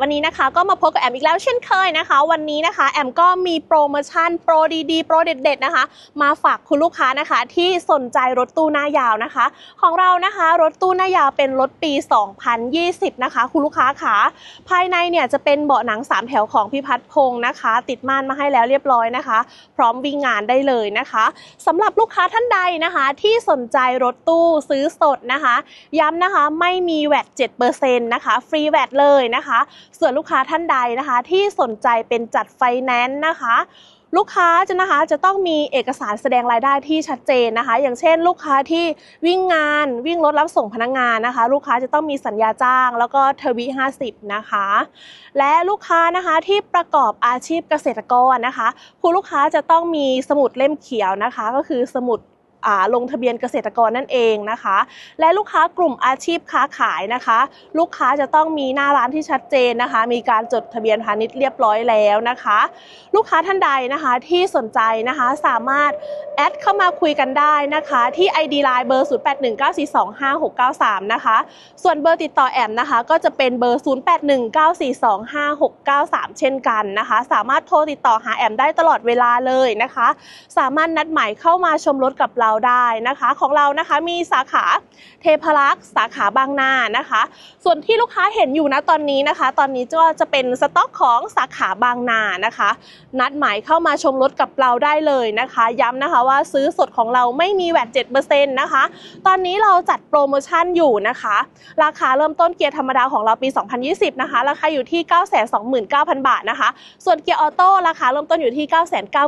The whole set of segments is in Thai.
วันนี้นะคะก็มาพบกับแอมอีกแล้วเช่นเคยนะคะ วันนี้นะคะ แอมก็มีโปรโมชั่นโปรดีๆโปรเด็ดๆนะคะ มาฝากคุณลูกค้านะคะ ที่สนใจรถตู้หน้ายาวนะคะ ของเรานะคะรถตู้หน้ายาวเป็นรถปี 2020 นะคะ คุณลูกค้าค่ะภายในเนี่ยจะเป็นเบาะหนัง 3 แถวของพิพัฒน์พงศ์นะคะ ติดม่านมาให้แล้วเรียบร้อยนะคะ พร้อมวิ่งงานได้เลยนะคะสำหรับลูกค้าท่านใดนะคะ ที่สนใจรถตู้ซื้อสดนะคะ ย้ำนะคะไม่มีแวด7%นะคะฟรีแวดเลยนะคะส่วนลูกค้าท่านใดนะคะ ที่สนใจเป็นจัดไฟแนนซ์นะคะ ลูกค้าจะนะคะจะต้องมีเอกสารแสดงรายได้ที่ชัดเจนนะคะ อย่างเช่น ลูกค้าที่วิ่งงานวิ่งรถรับส่งพนักงานนะคะ ลูกค้าจะต้องมีสัญญาจ้าง แล้วก็ทวี50 นะคะ และลูกค้านะคะที่ประกอบอาชีพเกษตรกรนะคะ คุณลูกค้าจะต้องมีสมุดเล่มเขียวนะคะ ก็คือสมุด ลงทะเบียนเกษตรกรนั่นเองนะคะ และลูกค้ากลุ่มอาชีพค้าขายนะคะ ลูกค้าจะต้องมีหน้าร้านที่ชัดเจนนะคะ มีการจดทะเบียนพาณิชย์เรียบร้อยแล้วนะคะ ลูกค้าท่านใดนะคะที่สนใจนะคะสามารถแอดเข้ามาคุยกันได้นะคะ ที่ ID Line เบอร์ 0819425693 นะคะ ส่วนเบอร์ติดต่อแอมนะคะ ก็จะเป็นเบอร์ 0819425693 เช่นกันนะคะ สามารถโทรติดต่อหาแอมได้ตลอดเวลาเลยนะคะ สามารถนัดหมายเข้ามาชมรถกับเราได้นะคะ ของเรานะคะมีสาขาเทพรักษ์สาขาบางนานะคะ ส่วนที่ลูกค้าเห็นอยู่นะตอนนี้นะคะ ตอนนี้ก็จะเป็นสต็อกของสาขาบางนานะคะ นัดหมายเข้ามาชมรถกับเราได้เลยนะคะ ย้ำนะคะว่าซื้อสดของเราไม่มีแวด7%นะคะ ตอนนี้เราจัดโปรโมชั่นอยู่นะคะ ราคาเริ่มต้นเกียร์ธรรมดาของเราปี 2020 นะคะ ราคาอยู่ที่ 929,000 บาทนะคะ ส่วนเกียร์ออโต้ราคาเริ่มต้นอยู่ที่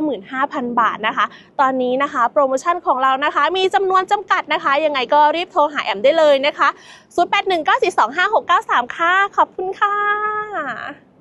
995,000 บาทนะคะ ตอนนี้นะคะ โปรโมชั่นของเรานะคะ มีจำนวนจำกัดนะคะ ยังไงก็รีบโทรหาแอมได้เลยนะคะ 0819425693 ค่ะ ขอบคุณค่ะ